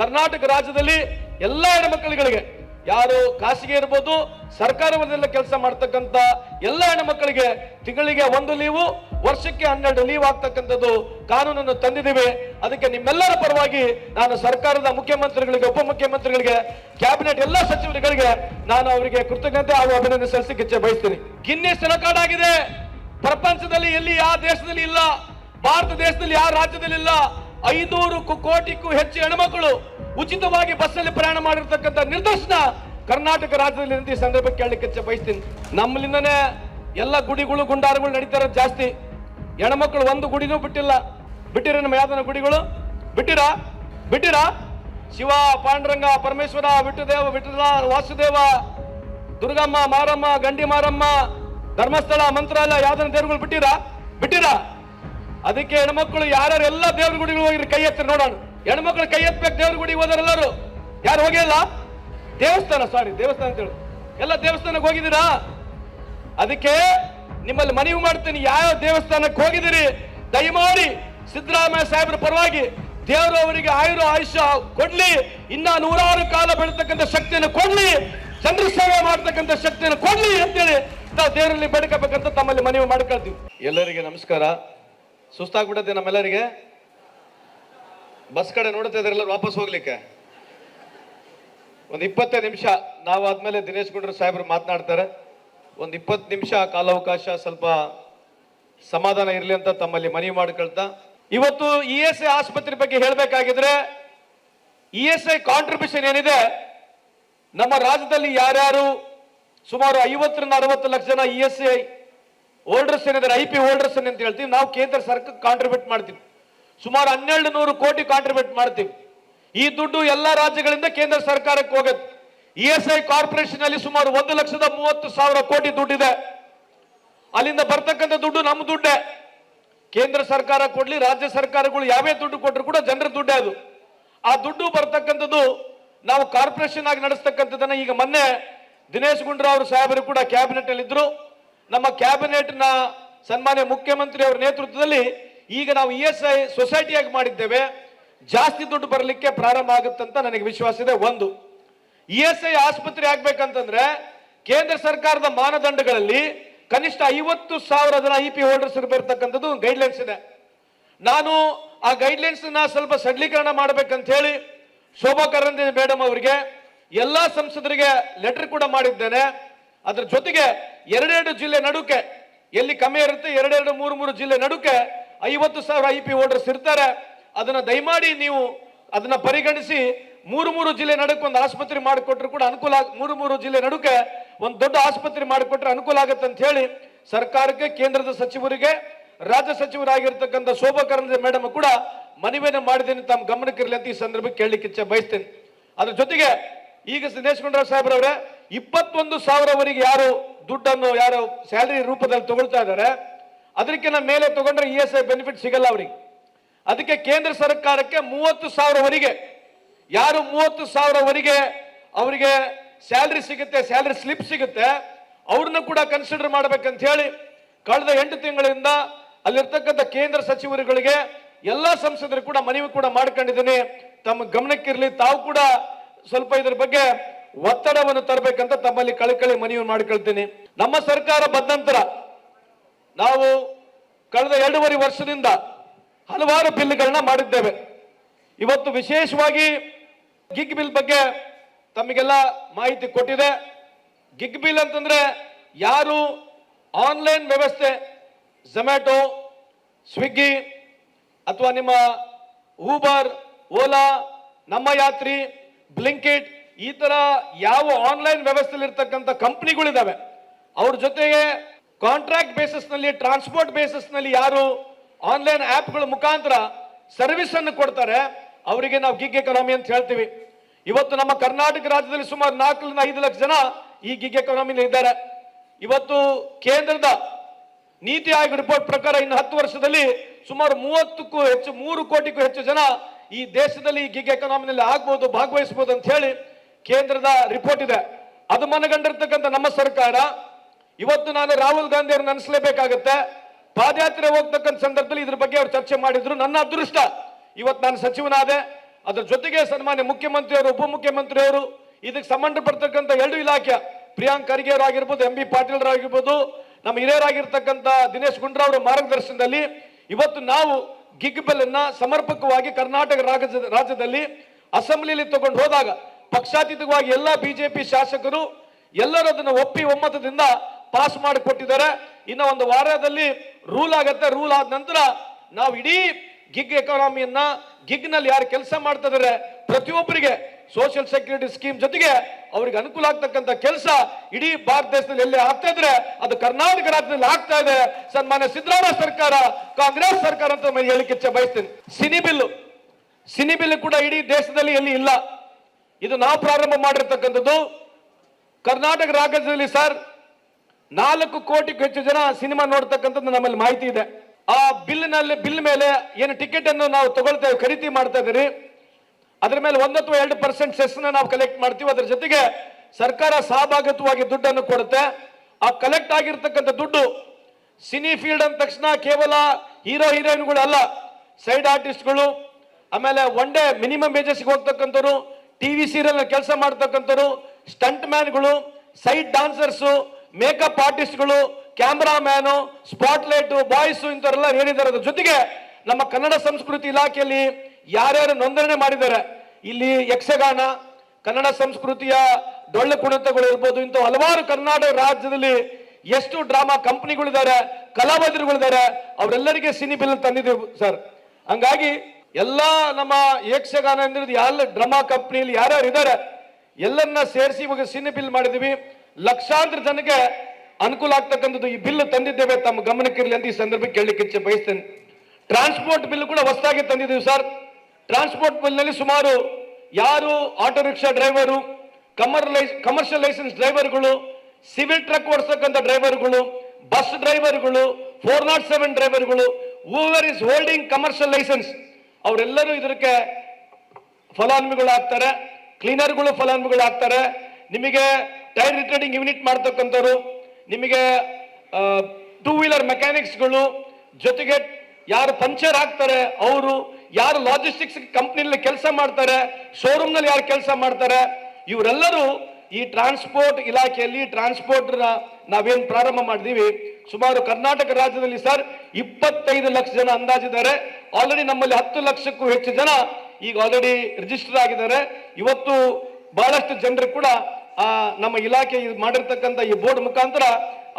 ಕರ್ನಾಟಕ ರಾಜ್ಯದಲ್ಲಿ ಎಲ್ಲ ಹೆಣ್ಮಕ್ಳುಗಳಿಗೆ, ಯಾರು ಖಾಸಗಿ ಇರ್ಬೋದು ಸರ್ಕಾರವನ್ನೆಲ್ಲ ಕೆಲಸ ಮಾಡ್ತಕ್ಕಂಥ ಎಲ್ಲ ಹೆಣ್ಮಕ್ಕಳಿಗೆ ತಿಂಗಳಿಗೆ ಒಂದು ಲೀವು, ವರ್ಷಕ್ಕೆ ಹನ್ನೆರಡು ಲೀವ್ ಆಗ್ತಕ್ಕಂಥದ್ದು ಕಾನೂನನ್ನು ತಂದಿದ್ದೀವಿ. ಅದಕ್ಕೆ ನಿಮ್ಮೆಲ್ಲರ ಪರವಾಗಿ ನಾನು ಸರ್ಕಾರದ ಮುಖ್ಯಮಂತ್ರಿಗಳಿಗೆ, ಉಪಮುಖ್ಯಮಂತ್ರಿಗಳಿಗೆ, ಕ್ಯಾಬಿನೆಟ್ ಎಲ್ಲ ಸಚಿವರುಗಳಿಗೆ ನಾನು ಅವರಿಗೆ ಕೃತಜ್ಞತೆ ಹಾಗೂ ಅಭಿನಂದನೆ ಸಲ್ಲಿಸಲಿಕ್ಕೆ ಬಯಸ್ತೀನಿ. ಗಿನ್ನಿಸ್ ರೆಕಾರ್ಡ್ ಆಗಿದೆ ಪ್ರಪಂಚದಲ್ಲಿ ಎಲ್ಲಿ, ಯಾವ ದೇಶದಲ್ಲಿ ಇಲ್ಲ, ಭಾರತ ದೇಶದಲ್ಲಿ ಯಾವ ರಾಜ್ಯದಲ್ಲಿ ಇಲ್ಲ ಐನೂರು ಕೋಟಿಗೂ ಹೆಚ್ಚು ಹೆಣ್ಮಕ್ಳು ಉಚಿತವಾಗಿ ಬಸ್ಸಲ್ಲಿ ಪ್ರಯಾಣ ಮಾಡಿರ್ತಕ್ಕಂಥ ನಿರ್ದೇಶನ ಕರ್ನಾಟಕ ರಾಜ್ಯದಲ್ಲಿ ಈ ಸಂದರ್ಭಕ್ಕೆ ಕೇಳಲಿಕ್ಕೆ ಬಯಸ್ತೀನಿ. ನಮ್ಮಲ್ಲಿಂದನೇ ಎಲ್ಲ ಗುಡಿಗಳು, ಗುಂಡಾರಗಳು ನಡೀತಾ ಇರೋದು ಜಾಸ್ತಿ. ಹೆಣ್ಮಕ್ಳು ಒಂದು ಗುಡಿನೂ ಬಿಟ್ಟಿಲ್ಲ. ಬಿಟ್ಟಿರ ನಮ್ಮ ಯಾವ್ದನ ಗುಡಿಗಳು? ಬಿಟ್ಟಿರಾ? ಬಿಟ್ಟಿರಾ? ಶಿವ, ಪಾಂಡುರಂಗ, ಪರಮೇಶ್ವರ, ವಿಟ್ಟುದೇವ, ವಿಠಲ, ವಾಸುದೇವ, ದುರ್ಗಮ್ಮ, ಮಾರಮ್ಮ, ಗಂಡಿ ಮಾರಮ್ಮ, ಧರ್ಮಸ್ಥಳ, ಮಂತ್ರಾಲಯ, ಯಾವ್ದನ ದೇವರುಗಳು ಬಿಟ್ಟಿರಾ? ಬಿಟ್ಟಿರಾ? ಅದಕ್ಕೆ ಹೆಣ್ಮಕ್ಳು ಯಾರ್ಯಾರು ಎಲ್ಲ ದೇವ್ರ ಗುಡಿಗಳು ಹೋಗಿರಿ ಕೈ ಎತ್ತಿ ನೋಡೋಣ. ಹೆಣ್ಮಕ್ಳು ಕೈ ಎತ್ತಬೇಕು ದೇವ್ರ ಗುಡಿಗೆ ಹೋದರೆಲ್ಲರೂ ಯಾರು ಹೋಗಿಲ್ಲ? ದೇವಸ್ಥಾನ ಸಾರಿ ದೇವಸ್ಥಾನ ಅಂತ ಹೇಳು. ಎಲ್ಲ ದೇವಸ್ಥಾನಕ್ಕೆ ಹೋಗಿದ್ದೀರಾ? ಅದಕ್ಕೆ ನಿಮ್ಮಲ್ಲಿ ಮನವಿ ಮಾಡ್ತೀನಿ ಯಾವ ದೇವಸ್ಥಾನಕ್ಕೆ ಹೋಗಿದ್ದೀರಿ? ದಯಮಾಡಿ ಸಿದ್ದರಾಮಯ್ಯ ಸಾಹೇಬ್ರ ಪರವಾಗಿ ದೇವರು ಅವರಿಗೆ ಆಯುರು ಆಯುಷ್ಯ ಕೊಡ್ಲಿ. ಇನ್ನ ನೂರಾರು ಕಾಲ ಬೆಳತಕ್ಕಂಥ ಶಕ್ತಿಯನ್ನು ಕೊಡ್ಲಿ. ಜನರ ಸೇವೆ ಮಾಡ್ತಕ್ಕಂಥ ಶಕ್ತಿಯನ್ನು ಕೊಡ್ಲಿ ಅಂತೇಳಿ ನಾವು ದೇವರಲ್ಲಿ ಬೇಡ್ಕೋಬೇಕಂತ ತಮ್ಮಲ್ಲಿ ಮನವಿ ಮಾಡ್ಕೊಳ್ತೀವಿ. ಎಲ್ಲರಿಗೆ ನಮಸ್ಕಾರ. ಸುಸ್ತಾಗ್ಬಿಡತ್ತೆ ನಮ್ಮೆಲ್ಲರಿಗೆ. ಬಸ್ ಕಡೆ ನೋಡುತ್ತೆ ಇದ್ರೆ ಎಲ್ಲರೂ ವಾಪಸ್ ಹೋಗ್ಲಿಕ್ಕೆ. ಒಂದು ಇಪ್ಪತ್ತೈದು ನಿಮಿಷ ನಾವು ಆದ್ಮೇಲೆ ದಿನೇಶ್ ಗುಂಡ್ರು ಸಾಹೇಬ್ರು ಮಾತನಾಡ್ತಾರೆ. ಒಂದು ಇಪ್ಪತ್ತು ನಿಮಿಷ ಕಾಲಾವಕಾಶ ಸ್ವಲ್ಪ ಸಮಾಧಾನ ಇರಲಿ ಅಂತ ತಮ್ಮಲ್ಲಿ ಮನವಿ ಮಾಡ್ಕೊಳ್ತಾ. ಇವತ್ತು ಇ ಎಸ್ ಐ ಆಸ್ಪತ್ರೆ ಬಗ್ಗೆ ಹೇಳಬೇಕಾಗಿದ್ರೆ ಇ ಎಸ್ ಐ ಕಾಂಟ್ರಿಬ್ಯೂಷನ್ ಏನಿದೆ? ನಮ್ಮ ರಾಜ್ಯದಲ್ಲಿ ಯಾರ್ಯಾರು ಸುಮಾರು ಐವತ್ತರಿಂದ ಅರವತ್ತು ಲಕ್ಷ ಜನ ಇ ಎಸ್ ಐ ಹೋಲ್ಡರ್ಸ್ ಏನಿದ್ದಾರೆ, ಐ ಪಿ ಹೋಲ್ಡರ್ಸ್ ಅಂತ ಹೇಳ್ತೀವಿ. ನಾವು ಕೇಂದ್ರ ಸರ್ಕಾರ ಕಾಂಟ್ರಿಬ್ಯೂಟ್ ಮಾಡ್ತೀವಿ. ಸುಮಾರು ಹನ್ನೆರಡು ನೂರು ಕೋಟಿ ಕಾಂಟ್ರಿಬ್ಯೂಟ್ ಮಾಡ್ತೀವಿ. ಈ ದುಡ್ಡು ಎಲ್ಲ ರಾಜ್ಯಗಳಿಂದ ಕೇಂದ್ರ ಸರ್ಕಾರಕ್ಕೆ ಹೋಗುತ್ತೆ. ಇ ಎಸ್ ಐ ಕಾರ್ಪೊರೇಷನ್ ಅಲ್ಲಿ ಸುಮಾರು ಒಂದು ಲಕ್ಷದ ಮೂವತ್ತು ಸಾವಿರ ಕೋಟಿ ದುಡ್ಡಿದೆ. ಅಲ್ಲಿಂದ ಬರ್ತಕ್ಕಂಥ ದುಡ್ಡು ನಮ್ಮ ದುಡ್ಡೇ. ಕೇಂದ್ರ ಸರ್ಕಾರ ಕೊಡ್ಲಿ, ರಾಜ್ಯ ಸರ್ಕಾರಗಳು ಯಾವೇ ದುಡ್ಡು ಕೊಟ್ಟರು ಕೂಡ ಜನರ ದುಡ್ಡೇ ಅದು. ಆ ದುಡ್ಡು ಬರ್ತಕ್ಕಂಥದ್ದು ನಾವು ಕಾರ್ಪೊರೇಷನ್ ಆಗಿ ನಡೆಸ್ತಕ್ಕಂಥದ್ದನ್ನ ಈಗ ಮೊನ್ನೆ ದಿನೇಶ್ ಗುಂಡೂರಾವ್ ಸಾಹೇಬರು ಕೂಡ ಕ್ಯಾಬಿನೆಟ್ ಅಲ್ಲಿ ಇದ್ರು. ನಮ್ಮ ಕ್ಯಾಬಿನೆಟ್ನ ಸನ್ಮಾನ್ಯ ಮುಖ್ಯಮಂತ್ರಿ ಅವರ ನೇತೃತ್ವದಲ್ಲಿ ಈಗ ನಾವು ಇ ಎಸ್ ಐ ಸೊಸೈಟಿಯಾಗಿ ಮಾಡಿದ್ದೇವೆ. ಜಾಸ್ತಿ ದುಡ್ಡು ಬರಲಿಕ್ಕೆ ಪ್ರಾರಂಭ ಆಗುತ್ತಂತ ನನಗೆ ವಿಶ್ವಾಸ ಇದೆ. ಒಂದು, ಇ ಎಸ್ ಐ ಆಸ್ಪತ್ರೆ ಆಗ್ಬೇಕಂತಂದ್ರೆ ಕೇಂದ್ರ ಸರ್ಕಾರದ ಮಾನದಂಡಗಳಲ್ಲಿ ಕನಿಷ್ಠ ಐವತ್ತು ಸಾವಿರ ಜನ ಇ ಪಿ ಹೋಲ್ಡರ್ಸ್ ಇರಬೇರ್ತಕ್ಕಂಥದ್ದು ಗೈಡ್ಲೈನ್ಸ್ ಇದೆ. ನಾನು ಆ ಗೈಡ್ಲೈನ್ಸ್ನ ಸ್ವಲ್ಪ ಸಡಲೀಕರಣ ಮಾಡಬೇಕಂತ ಹೇಳಿ ಶೋಭಾ ಕರಂದಿ ಮೇಡಮ್ ಅವರಿಗೆ ಎಲ್ಲಾ ಸಂಸದರಿಗೆ ಲೆಟರ್ ಕೂಡ ಮಾಡಿದ್ದೇನೆ. ಅದ್ರ ಜೊತೆಗೆ ಎರಡೆರಡು ಜಿಲ್ಲೆ ನಡುಕೆ ಎಲ್ಲಿ ಕಮ್ಮಿ ಇರುತ್ತೆ, ಎರಡೆರಡು, ಮೂರು ಮೂರು ಜಿಲ್ಲೆ ನಡುಕೆ ಐವತ್ತು ಸಾವಿರ ಐ ಪಿ ಓಡರ್ಸ್ ಇರ್ತಾರೆ. ಅದನ್ನ ದಯಮಾಡಿ ನೀವು ಅದನ್ನ ಪರಿಗಣಿಸಿ ಮೂರು ಮೂರು ಜಿಲ್ಲೆ ನಡುಕೆ ಒಂದು ಆಸ್ಪತ್ರೆ ಮಾಡಿಕೊಟ್ರು ಕೂಡ ಅನುಕೂಲ ಮೂರು ಮೂರು ಜಿಲ್ಲೆ ನಡುಕೆ ಒಂದು ದೊಡ್ಡ ಆಸ್ಪತ್ರೆ ಮಾಡಿಕೊಟ್ರೆ ಅನುಕೂಲ ಆಗುತ್ತೆ ಅಂತ ಹೇಳಿ ಸರ್ಕಾರಕ್ಕೆ, ಕೇಂದ್ರದ ಸಚಿವರಿಗೆ, ರಾಜ್ಯ ಸಚಿವರಾಗಿರ್ತಕ್ಕಂಥ ಶೋಭಾ ಕರಂದ್ಲಾಜೆ ಮೇಡಮ್ ಕೂಡ ಮನವಿಯನ್ನು ಮಾಡಿದ್ದೀನಿ ತಮ್ಮ ಗಮನಕ್ಕಿರಲಿ ಅಂತ ಈ ಸಂದರ್ಭಕ್ಕೆ ಕೇಳಲಿಕ್ಕೆ ಇಚ್ಛೆ ಬಯಸ್ತೇನೆ. ಅದ್ರ ಜೊತೆಗೆ ಈಗ ದಿನೇಶ್ ಗುಂಡ್ರಾವ್ ಸಾಹೇಬ್ರವರೇ ಇಪ್ಪತ್ತೊಂದು ಸಾವಿರವರೆಗೆ ಯಾರು ದುಡ್ಡನ್ನು ಯಾರು ಸ್ಯಾಲರಿ ರೂಪದಲ್ಲಿ ತಗೊಳ್ತಾ ಇದ್ದಾರೆ, ಅದಕ್ಕಿಂತ ಮೇಲೆ ತಗೊಂಡ್ರೆ ಇ ಎಸ್ ಐ ಬೆನಿಫಿಟ್ ಸಿಗಲ್ಲ ಅವರಿಗೆ. ಅದಕ್ಕೆ ಕೇಂದ್ರ ಸರ್ಕಾರಕ್ಕೆ ಮೂವತ್ತು ಸಾವಿರವರೆಗೆ, ಯಾರು ಮೂವತ್ತು ಸಾವಿರವರೆಗೆ ಅವರಿಗೆ ಸ್ಯಾಲ್ರಿ ಸಿಗುತ್ತೆ, ಸ್ಯಾಲ್ರಿ ಸ್ಲಿಪ್ ಸಿಗುತ್ತೆ, ಅವ್ರನ್ನ ಕೂಡ ಕನ್ಸಿಡರ್ ಮಾಡ್ಬೇಕಂತ ಹೇಳಿ ಕಳೆದ ಎಂಟು ತಿಂಗಳಿಂದ ಅಲ್ಲಿರ್ತಕ್ಕಂಥ ಕೇಂದ್ರ ಸಚಿವರುಗಳಿಗೆ ಎಲ್ಲ ಸಂಸದರು ಕೂಡ ಮನವಿ ಕೂಡ ಮಾಡ್ಕೊಂಡಿದ್ದೀನಿ. ತಮ್ಮ ಗಮನಕ್ಕಿರಲಿ, ತಾವು ಕೂಡ ಸ್ವಲ್ಪ ಇದ್ರ ಬಗ್ಗೆ ಒತ್ತಡವನ್ನು ತರಬೇಕಂತ ತಮ್ಮಲ್ಲಿ ಕಳಕಳಿ ಮನವಿ ಮಾಡ್ಕೊಳ್ತೀನಿ. ನಮ್ಮ ಸರ್ಕಾರ ಬಂದ ನಂತರ ನಾವು ಕಳೆದ ಎರಡೂವರೆ ವರ್ಷದಿಂದ ಹಲವಾರು ಬಿಲ್ಗಳನ್ನ ಮಾಡಿದ್ದೇವೆ. ಇವತ್ತು ವಿಶೇಷವಾಗಿ ಗಿಗ್ ಬಿಲ್ ಬಗ್ಗೆ ತಮಗೆಲ್ಲ ಮಾಹಿತಿ ಕೊಟ್ಟಿದೆ. ಗಿಗ್ ಬಿಲ್ ಅಂತಂದ್ರೆ ಯಾರು ಆನ್ಲೈನ್ ವ್ಯವಸ್ಥೆ, ಝೊಮ್ಯಾಟೊ, ಸ್ವಿಗ್ಗಿ ಅಥವಾ ನಿಮ್ಮ ಊಬರ್, ಓಲಾ, ನಮ್ಮ ಯಾತ್ರಿ, ಬ್ಲಿಂಕಿಟ್ ಈ ತರ ಯಾವ ಆನ್ಲೈನ್ ವ್ಯವಸ್ಥೆಯಲ್ಲಿ ಇರ್ತಕ್ಕಂಥ ಕಂಪ್ನಿಗಳಿದಾವೆ ಅವ್ರ ಜೊತೆಗೆ ಕಾಂಟ್ರಾಕ್ಟ್ ಬೇಸಿಸ್ನಲ್ಲಿ ಟ್ರಾನ್ಸ್ಪೋರ್ಟ್ ಬೇಸಿಸ್ನಲ್ಲಿ ಯಾರು ಆನ್ಲೈನ್ ಆ್ಯಪ್ಗಳ ಮುಖಾಂತರ ಸರ್ವಿಸ್ ಅನ್ನು ಕೊಡ್ತಾರೆ, ಅವರಿಗೆ ನಾವು ಗಿಗ್ ಎಕಾನಮಿ ಅಂತ ಹೇಳ್ತೀವಿ. ಇವತ್ತು ನಮ್ಮ ಕರ್ನಾಟಕ ರಾಜ್ಯದಲ್ಲಿ ಸುಮಾರು ನಾಲ್ಕರಿಂದ ಐದು ಲಕ್ಷ ಜನ ಈ ಗಿಗ್ ಎಕಾನಮಿಯಲ್ಲಿ ಇದ್ದಾರೆ. ಇವತ್ತು ಕೇಂದ್ರದ ನೀತಿ ಆಯೋಗ ರಿಪೋರ್ಟ್ ಪ್ರಕಾರ ಇನ್ನು ಹತ್ತು ವರ್ಷದಲ್ಲಿ ಸುಮಾರು ಮೂವತ್ತಕ್ಕೂ ಹೆಚ್ಚು, ಮೂರು ಕೋಟಿಗೂ ಹೆಚ್ಚು ಜನ ಈ ದೇಶದಲ್ಲಿ ಗಿಗ್ ಎಕಾನಮಿನಲ್ಲಿ ಆಗ್ಬೋದು ಭಾಗವಹಿಸಬಹುದು ಅಂತ ಹೇಳಿ ಕೇಂದ್ರದ ರಿಪೋರ್ಟ್ ಇದೆ. ಅದು ಮನಗಂಡಿರ್ತಕ್ಕಂಥ ನಮ್ಮ ಸರ್ಕಾರ. ಇವತ್ತು ನಾನು ರಾಹುಲ್ ಗಾಂಧಿ ಅವ್ರನ್ನ ಪಾದಯಾತ್ರೆ ಹೋಗ್ತಕ್ಕಂಥ ಸಂದರ್ಭದಲ್ಲಿ ಇದ್ರ ಬಗ್ಗೆ ಅವ್ರು ಚರ್ಚೆ ಮಾಡಿದ್ರು. ನನ್ನ ಅದೃಷ್ಟ. ಇವತ್ತು ನಾನು ಸಚಿವನಾದೆ. ಅದ್ರ ಜೊತೆಗೆ ಸನ್ಮಾನ್ಯ ಮುಖ್ಯಮಂತ್ರಿಯವರು ಉಪಮುಖ್ಯಮಂತ್ರಿಯವರು ಇದಕ್ಕೆ ಸಂಬಂಧಪಡ್ತಕ್ಕಂಥ ಎರಡು ಇಲಾಖೆ, ಪ್ರಿಯಾಂಕ್ ಖರ್ಗೆ ಆಗಿರ್ಬೋದು ಎಂ ಬಿ ಪಾಟೀಲ್ ಆಗಿರ್ಬೋದು ನಮ್ಮ ಹಿರಿಯರಾಗಿರ್ತಕ್ಕಂಥ ದಿನೇಶ್ ಗುಂಡ್ರಾವ್ ಅವರ ಮಾರ್ಗದರ್ಶನದಲ್ಲಿ ಇವತ್ತು ನಾವು ಗಿಗ್ ಅನ್ನ ಸಮರ್ಪಕವಾಗಿ ಕರ್ನಾಟಕ ರಾಜ್ಯದ ರಾಜ್ಯದಲ್ಲಿ ಅಸೆಂಬ್ಲಿಯಲ್ಲಿ ತಗೊಂಡು ಹೋದಾಗ ಪಕ್ಷಾತೀತವಾಗಿ ಎಲ್ಲ ಬಿಜೆಪಿ ಶಾಸಕರು ಎಲ್ಲರೂ ಅದನ್ನು ಒಪ್ಪಿ ಒಮ್ಮತದಿಂದ ಪಾಸ್ ಮಾಡಿಕೊಟ್ಟಿದ್ದಾರೆ. ಇನ್ನು ಒಂದು ವಾರದಲ್ಲಿ ರೂಲ್ ಆಗತ್ತೆ. ರೂಲ್ ಆದ ನಂತರ ನಾವು ಇಡೀ ಗಿಗ್ ಎಕಾನಮಿಯನ್ನ ಗಿಗ್ನಲ್ಲಿ ಯಾರು ಕೆಲಸ ಮಾಡ್ತಾ ಇದಾರೆ, ಪ್ರತಿಯೊಬ್ಬರಿಗೆ ಸೋಷಿಯಲ್ ಸೆಕ್ಯೂರಿಟಿ ಸ್ಕೀಮ್ ಜೊತೆಗೆ ಅವರಿಗೆ ಅನುಕೂಲ ಆಗ್ತಕ್ಕಂಥ ಕೆಲಸ ಇಡೀ ಭಾರತ ದೇಶದಲ್ಲಿ ಎಲ್ಲೇ ಆಗ್ತಾ ಇದ್ರೆ ಅದು ಕರ್ನಾಟಕ ರಾಜ್ಯದಲ್ಲಿ ಆಗ್ತಾ ಇದೆ. ಸನ್ಮಾನ್ಯ ಸಿದ್ದರಾಮಯ್ಯ ಸರ್ಕಾರ, ಕಾಂಗ್ರೆಸ್ ಸರ್ಕಾರ ಅಂತ ಹೇಳಿಕೆ ಬಯಸ್ತೇನೆ. Cine bill. ಸಿನಿ ಬಿಲ್ ಕೂಡ ಇಡೀ ದೇಶದಲ್ಲಿ ಎಲ್ಲಿ ಇಲ್ಲ. ಇದು ನಾವು ಪ್ರಾರಂಭ ಮಾಡಿರ್ತಕ್ಕಂಥದ್ದು. ಕರ್ನಾಟಕ ರಾಜ್ಯದಲ್ಲಿ ಸರ್, ನಾಲ್ಕು ಕೋಟಿಗೂ ಹೆಚ್ಚು ಜನ ಸಿನಿಮಾ ನೋಡ್ತಕ್ಕಂಥದ್ದು ನಮ್ಮಲ್ಲಿ ಮಾಹಿತಿ ಇದೆ. ಆ ಬಿಲ್ನಲ್ಲಿ, ಬಿಲ್ ಮೇಲೆ ಏನು ಟಿಕೆಟ್ ಅನ್ನು ನಾವು ತಗೊಳ್ತೇವೆ, ಖರೀದಿ ಮಾಡ್ತಾ ಇದ್ದೀರಿ. ಅದ್ರ ಮೇಲೆ ಒಂದು ಅಥವಾ ಎರಡು ಪರ್ಸೆಂಟ್ ಸೆಸ್ ನಾವು ಕಲೆಕ್ಟ್ ಮಾಡ್ತೀವಿ. ಅದ್ರ ಜೊತೆಗೆ ಸರ್ಕಾರ ಸಹಭಾಗಿತ್ವವಾಗಿ ದುಡ್ಡನ್ನು ಕೊಡುತ್ತೆ. ಆ ಕಲೆಕ್ಟ್ ಆಗಿರ್ತಕ್ಕಂಥ ದುಡ್ಡು ಸಿನಿ ಫೀಲ್ಡ್ ಅಂದ ತಕ್ಷಣ ಕೇವಲ ಹೀರೋ ಹೀರೋಯಿನ್ಗಳು ಅಲ್ಲ ಸೈಡ್ ಆರ್ಟಿಸ್ಟ್ಗಳು, ಆಮೇಲೆ ಒನ್ ಡೇ ಮಿನಿಮಮ್ ವೇಜಸ್ಗೆ ಹೋಗ್ತಕ್ಕಂಥವ್ರು ಟಿವಿ ಸೀರಿಯಲ್ ಕೆಲಸ ಮಾಡ್ತಕ್ಕಂಥವ್ರು ಸ್ಟಂಟ್ ಮ್ಯಾನ್ಗಳು ಸೈಡ್ ಡಾನ್ಸರ್ಸ್, ಮೇಕಪ್ ಆರ್ಟಿಸ್ಟ್ಗಳು, ಕ್ಯಾಮ್ರಾಮ್ಯಾನು ಸ್ಪಾಟ್ ಲೈಟ್ ಬಾಯ್ಸು ಇಂಥವರೆಲ್ಲ ಹೇಳಿದ್ದಾರೆ. ಅದ್ರ ಜೊತೆಗೆ ನಮ್ಮ ಕನ್ನಡ ಸಂಸ್ಕೃತಿ ಇಲಾಖೆಯಲ್ಲಿ ಯಾರ್ಯಾರು ನೋಂದಣಿ ಮಾಡಿದ್ದಾರೆ. ಇಲ್ಲಿ ಯಕ್ಷಗಾನ, ಕನ್ನಡ ಸಂಸ್ಕೃತಿಯ ಡೊಳ್ಳು ಕುಣಿತಗಳು ಇರ್ಬೋದು, ಇಂಥ ಹಲವಾರು ಕರ್ನಾಟಕ ರಾಜ್ಯದಲ್ಲಿ ಎಷ್ಟು ಡ್ರಾಮಾ ಕಂಪನಿಗಳಿದ್ದಾರೆ, ಕಲಾವಿದರುಗಳಿದ್ದಾರೆ, ಅವರೆಲ್ಲರಿಗೆ ಸಿನಿ ಬಿಲ್ ತಂದಿದ್ದೀವಿ ಸರ್. ಹಂಗಾಗಿ ಎಲ್ಲಾ ನಮ್ಮ ಯಕ್ಷಗಾನ ಅಂದ್ರೆ ಎಲ್ಲ ಡ್ರಾಮಾ ಕಂಪ್ನಿಯಲ್ಲಿ ಯಾರ್ಯಾರು ಇದ್ದಾರೆ ಎಲ್ಲರನ್ನ ಸೇರಿಸಿ ಇವಾಗ ಸಿನಿ ಬಿಲ್ ಮಾಡಿದ್ವಿ. ಲಕ್ಷಾಂತರ ಜನಕ್ಕೆ ಅನುಕೂಲ ಆಗ್ತಕ್ಕಂಥದ್ದು ಈ ಬಿಲ್ ತಂದಿದ್ದೇವೆ, ತಮ್ಮ ಗಮನಕ್ಕಿರಲಿ ಅಂತ ಈ ಸಂದರ್ಭಕ್ಕೆ ಕೇಳಲಿಕ್ಕೆ ಬಯಸ್ತೇನೆ. ಟ್ರಾನ್ಸ್ಪೋರ್ಟ್ ಬಿಲ್ ಕೂಡ ಹೊಸದಾಗಿ ತಂದಿದ್ದೀವಿ ಸರ್. ಟ್ರಾನ್ಸ್ಪೋರ್ಟ್ ಬಿಲ್ನಲ್ಲಿ ಸುಮಾರು ಯಾರು ಆಟೋ ರಿಕ್ಷಾ ಡ್ರೈವರು, ಕಮರ್ ಕಮರ್ಷಿಯಲ್ ಲೈಸೆನ್ಸ್ ಡ್ರೈವರ್ಗಳು, ಸಿವಿಲ್ ಟ್ರಕ್ ಓಡಿಸ್ತಕ್ಕಂಥ ಡ್ರೈವರ್ಗಳು, ಬಸ್ ಡ್ರೈವರ್ಗಳು, ಫೋರ್ ನಾಟ್ ಸೆವೆನ್ ಡ್ರೈವರ್ಗಳು whoever is holding commercial license ಅವರೆಲ್ಲರೂ ಇದಕ್ಕೆ ಫಲಾನುಭವಿಗಳಾಗ್ತಾರೆ, ಕ್ಲೀನರ್ಗಳು ಫಲಾನುಭವಿಗಳಾಗ್ತಾರೆ. ನಿಮಗೆ ಟೈರ್ ರಿಟರ್ನಿಂಗ್ ಯೂನಿಟ್ ಮಾಡ್ತಕ್ಕಂಥವ್ರು, ನಿಮಗೆ ಟೂ ವೀಲರ್ ಮೆಕ್ಯಾನಿಕ್ಸ್ಗಳು ಜೊತೆಗೆ ಯಾರು ಪಂಚರ್ ಆಗ್ತಾರೆ, ಅವರು ಯಾರು ಲಾಜಿಸ್ಟಿಕ್ಸ್ ಕಂಪ್ನಿಲಿ ಕೆಲಸ ಮಾಡ್ತಾರೆ ಶೋರೂಮ್ನಲ್ಲಿ ಯಾರು ಕೆಲಸ ಮಾಡ್ತಾರೆ, ಇವರೆಲ್ಲರೂ ಈ ಟ್ರಾನ್ಸ್ಪೋರ್ಟ್ ಇಲಾಖೆಯಲ್ಲಿ ಟ್ರಾನ್ಸ್ಪೋರ್ಟ್ ನಾವೇನು ಪ್ರಾರಂಭ ಮಾಡಿದೀವಿ. ಸುಮಾರು ಕರ್ನಾಟಕ ರಾಜ್ಯದಲ್ಲಿ ಸರ್, ಇಪ್ಪತ್ತೈದು ಲಕ್ಷ ಜನ ಅಂದಾಜಿದ್ದಾರೆ. ಆಲ್ರೆಡಿ ನಮ್ಮಲ್ಲಿ ಹತ್ತು ಲಕ್ಷಕ್ಕೂ ಹೆಚ್ಚು ಜನ ಈಗ ಆಲ್ರೆಡಿ ರಿಜಿಸ್ಟರ್ ಆಗಿದ್ದಾರೆ. ಇವತ್ತು ಬಹಳಷ್ಟು ಜನರು ಕೂಡ ನಮ್ಮ ಇಲಾಖೆ ಮಾಡಿರ್ತಕ್ಕಂಥ ಈ ಬೋರ್ಡ್ ಮುಖಾಂತರ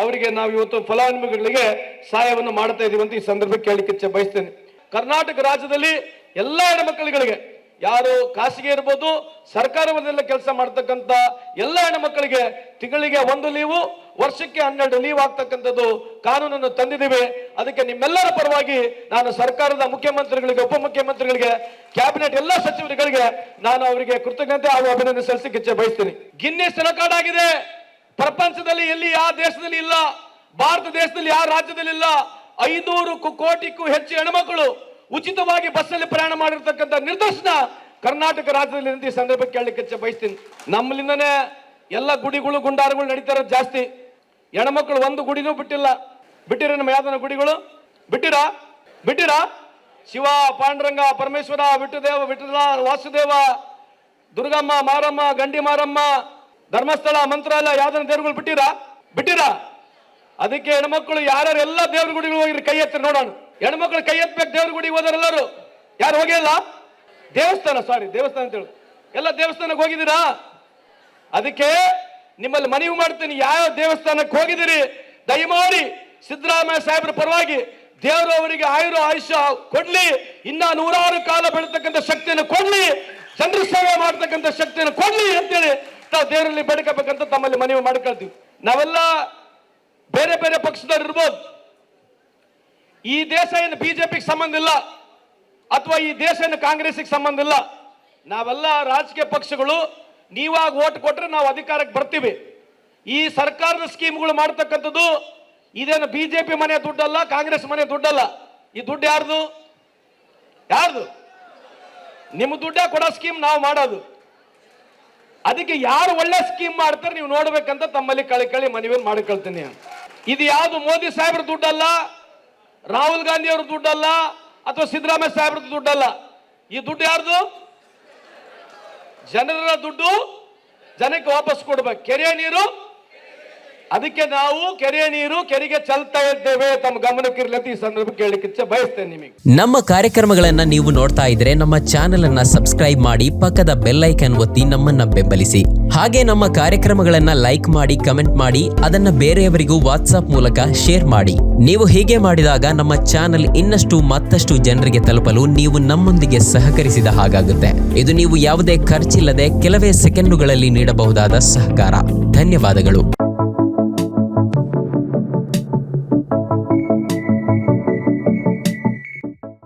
ಅವರಿಗೆ ನಾವು ಇವತ್ತು ಫಲಾನುಭವಿಗಳಿಗೆ ಸಹಾಯವನ್ನು ಮಾಡ್ತಾ ಇದೀವಿ ಅಂತ ಈ ಸಂದರ್ಭಕ್ಕೆ ಕೇಳಲಿಕ್ಕೆ ಬಯಸ್ತೇನೆ. ಕರ್ನಾಟಕ ರಾಜ್ಯದಲ್ಲಿ ಎಲ್ಲ ಹೆಣ್ಮಕ್ಳುಗಳಿಗೆ ಯಾರು ಖಾಸಗಿ ಇರ್ಬೋದು, ಸರ್ಕಾರವನ್ನೆಲ್ಲ ಕೆಲಸ ಮಾಡ್ತಕ್ಕಂಥ ಎಲ್ಲ ಹೆಣ್ಮಕ್ಕಳಿಗೆ ತಿಂಗಳಿಗೆ ಒಂದು ಲೀವು, ವರ್ಷಕ್ಕೆ ಹನ್ನೆರಡು ಲೀವ್ ಆಗ್ತಕ್ಕಂಥದ್ದು ಕಾನೂನನ್ನು ತಂದಿದ್ದೀವಿ. ಅದಕ್ಕೆ ನಿಮ್ಮೆಲ್ಲರ ಪರವಾಗಿ ನಾನು ಸರ್ಕಾರದ ಮುಖ್ಯಮಂತ್ರಿಗಳಿಗೆ, ಉಪಮುಖ್ಯಮಂತ್ರಿಗಳಿಗೆ, ಕ್ಯಾಬಿನೆಟ್ ಎಲ್ಲ ಸಚಿವರುಗಳಿಗೆ ನಾನು ಅವರಿಗೆ ಕೃತಜ್ಞತೆ ಹಾಗೂ ಅಭಿನಂದನೆ ಸಲ್ಲಿಸಕ್ಕೆ ಇಚ್ಛೆ ಬಯಸ್ತೀನಿ. ಗಿನ್ನಿಸ್ ರೆಕಾರ್ಡ್ ಆಗಿದೆ. ಪ್ರಪಂಚದಲ್ಲಿ ಎಲ್ಲಿ ಯಾವ ದೇಶದಲ್ಲಿ ಇಲ್ಲ, ಭಾರತ ದೇಶದಲ್ಲಿ ಯಾವ ರಾಜ್ಯದಲ್ಲಿ ಇಲ್ಲ, ಐನೂರು ಕೋಟಿಗೂ ಹೆಚ್ಚು ಹೆಣ್ಮಕ್ಳು ಉಚಿತವಾಗಿ ಬಸ್ಸಲ್ಲಿ ಪ್ರಯಾಣ ಮಾಡಿರ್ತಕ್ಕಂಥ ನಿರ್ದೇಶನ ಕರ್ನಾಟಕ ರಾಜ್ಯದಲ್ಲಿ ಈ ಸಂದರ್ಭಕ್ಕೆ ಕೇಳಲಿಕ್ಕೆ ಬಯಸ್ತೀನಿ. ನಮ್ಮಲ್ಲಿಂದನೇ ಎಲ್ಲ ಗುಡಿಗಳು, ಗುಂಡಾರಗಳು ನಡೀತಾ ಇರೋದು ಜಾಸ್ತಿ. ಹೆಣ್ಮಕ್ಳು ಒಂದು ಗುಡಿನೂ ಬಿಟ್ಟಿಲ್ಲ. ಬಿಟ್ಟಿರ ನಮ್ಮ ಯಾವ್ದನ ಗುಡಿಗಳು? ಬಿಟ್ಟಿರ? ಬಿಟ್ಟಿರ? ಶಿವ, ಪಾಂಡುರಂಗ, ಪರಮೇಶ್ವರ, ವಿಟ್ಟುದೇವ ವಿಠಲ ವಾಸುದೇವ, ದುರ್ಗಮ್ಮ, ಮಾರಮ್ಮ, ಗಂಡಿ ಮಾರಮ್ಮ, ಧರ್ಮಸ್ಥಳ, ಮಂತ್ರಾಲಯ, ಯಾವ್ದನ ದೇವ್ರುಗಳು ಬಿಟ್ಟಿರಾ? ಬಿಟ್ಟಿರಾ? ಅದಕ್ಕೆ ಹೆಣ್ಮಕ್ಳು ಯಾರ್ಯಾರು ಎಲ್ಲ ದೇವ್ರ ಗುಡಿಗಳು ಹೋಗಿರಿ ಕೈ ಎತ್ತಿ ನೋಡೋಣ. ಹೆಣ್ಮಕ್ಳು ಕೈ ಎತ್ಬೇಕು, ದೇವ್ರ ಗುಡಿ ಹೋದರೆಲ್ಲರೂ ಯಾರು ಹೋಗಿಲ್ಲ? ದೇವಸ್ಥಾನ ಸಾರಿ ದೇವಸ್ಥಾನ ಅಂತ ಹೇಳು. ಎಲ್ಲ ದೇವಸ್ಥಾನಕ್ಕೆ ಹೋಗಿದ್ದೀರಾ? ಅದಕ್ಕೆ ನಿಮ್ಮಲ್ಲಿ ಮನವಿ ಮಾಡ್ತೀನಿ, ಯಾವ ದೇವಸ್ಥಾನಕ್ಕೆ ಹೋಗಿದ್ದೀರಿ? ದಯಮಾಡಿ ಸಿದ್ದರಾಮಯ್ಯ ಸಾಹೇಬ್ರ ಪರವಾಗಿ ದೇವರು ಅವರಿಗೆ ಆಯುರ ಆಯುಷ್ಯ ಕೊಡ್ಲಿ. ಇನ್ನ ನೂರಾರು ಕಾಲ ಬೆಳತಕ್ಕಂಥ ಶಕ್ತಿಯನ್ನು ಕೊಡ್ಲಿ. ಜನರ ಸೇವೆ ಮಾಡ್ತಕ್ಕಂಥ ಶಕ್ತಿಯನ್ನು ಕೊಡ್ಲಿ ಅಂತೇಳಿ ನಾವು ದೇವರಲ್ಲಿ ಬೇಡ್ಕೋಬೇಕಂತ ತಮ್ಮಲ್ಲಿ ಮನವಿ ಮಾಡ್ಕೊಳ್ತೀವಿ. ನಾವೆಲ್ಲ ಬೇರೆ ಬೇರೆ ಪಕ್ಷದವ್ರು ಇರ್ಬೋದು. ಈ ದೇಶ ಏನು ಬಿಜೆಪಿಗೆ ಸಂಬಂಧ ಇಲ್ಲ ಅಥವಾ ಈ ದೇಶ ಏನು ಕಾಂಗ್ರೆಸ್ಗೆ ಸಂಬಂಧ ಇಲ್ಲ? ನಾವೆಲ್ಲ ರಾಜಕೀಯ ಪಕ್ಷಗಳು, ನೀವಾಗ ಓಟ್ ಕೊಟ್ರೆ ನಾವು ಅಧಿಕಾರಕ್ಕೆ ಬರ್ತೀವಿ. ಈ ಸರ್ಕಾರದ ಸ್ಕೀಮ್ಗಳು ಮಾಡ್ತಕ್ಕಂಥದ್ದು ಇದೇನು ಬಿಜೆಪಿ ಮನೆ ದುಡ್ಡಲ್ಲ, ಕಾಂಗ್ರೆಸ್ ಮನೆ ದುಡ್ಡಲ್ಲ? ಈ ದುಡ್ಡು ಯಾರ್ದು? ಯಾರ್ದು? ನಿಮ್ಮ ದುಡ್ಡೇ ಕೊಡೋ ಸ್ಕೀಮ್ ನಾವು ಮಾಡೋದು. ಅದಕ್ಕೆ ಯಾರು ಒಳ್ಳೆ ಸ್ಕೀಮ್ ಮಾಡ್ತಾರೆ ನೀವು ನೋಡ್ಬೇಕಂತ ತಮ್ಮಲ್ಲಿ ಕಳಿ ಕಳಿ ಮನವಿಯನ್ನು ಮಾಡಿಕೊಳ್ತೀನಿ. ಇದು ಯಾವುದು ಮೋದಿ ಸಾಹೇಬ್ರ ದುಡ್ಡಲ್ಲ ರಾಹುಲ್ ಗಾಂಧಿ ಅವ್ರ ದುಡ್ಡಲ್ಲ ಅಥವಾ ಸಿದ್ದರಾಮಯ್ಯ ಸಾಹೇಬ್ರ ದುಡ್ಡಲ್ಲ? ಈ ದುಡ್ಡು ಯಾರ್ದು? ಜನರ ದುಡ್ಡು ಜನಕ್ಕೆ ವಾಪಸ್ ಕೊಡ್ಬೇಕು. ಕೆರೆ ನೀರು ಅದಕ್ಕೆ ನಾವು ಕೆರೆ ನೀರು ಕೆರೆಗೆ ಚಲ್ತಾ ಇದ್ದೇವೆ. ತಮ್ಮ ಗಮನಕ್ಕಿರ್ಲಿ ಅಂತ ಈ ಸಂದರ್ಭ ಕೇಳಲಿಕ್ಕೆ ಬಯಸ್ತೇನೆ ನಿಮಗೆ. ನಮ್ಮ ಕಾರ್ಯಕ್ರಮಗಳನ್ನ ನೀವು ನೋಡ್ತಾ ಇದ್ರೆ ನಮ್ಮ ಚಾನೆಲ್ ಅನ್ನ ಸಬ್ಸ್ಕ್ರೈಬ್ ಮಾಡಿ, ಪಕ್ಕದ ಬೆಲ್ ಐಕನ್ ಒತ್ತಿ ನಮ್ಮನ್ನ ಬೆಂಬಲಿಸಿ. ಹಾಗೆ ನಮ್ಮ ಕಾರ್ಯಕ್ರಮಗಳನ್ನ ಲೈಕ್ ಮಾಡಿ ಕಮೆಂಟ್ ಮಾಡಿ, ಅದನ್ನ ಬೇರೆಯವರಿಗೂ ವಾಟ್ಸ್ಆಪ್ ಮೂಲಕ ಶೇರ್ ಮಾಡಿ. ನೀವು ಹೀಗೆ ಮಾಡಿದಾಗ ನಮ್ಮ ಚಾನೆಲ್ ಇನ್ನಷ್ಟು ಮತ್ತಷ್ಟು ಜನರಿಗೆ ತಲುಪಲು ನೀವು ನಮ್ಮೊಂದಿಗೆ ಸಹಕರಿಸಿದ ಹಾಗಾಗುತ್ತೆ. ಇದು ನೀವು ಯಾವುದೇ ಖರ್ಚಿಲ್ಲದೆ ಕೆಲವೇ ಸೆಕೆಂಡುಗಳಲ್ಲಿ ನೀಡಬಹುದಾದ ಸಹಕಾರ. ಧನ್ಯವಾದಗಳು.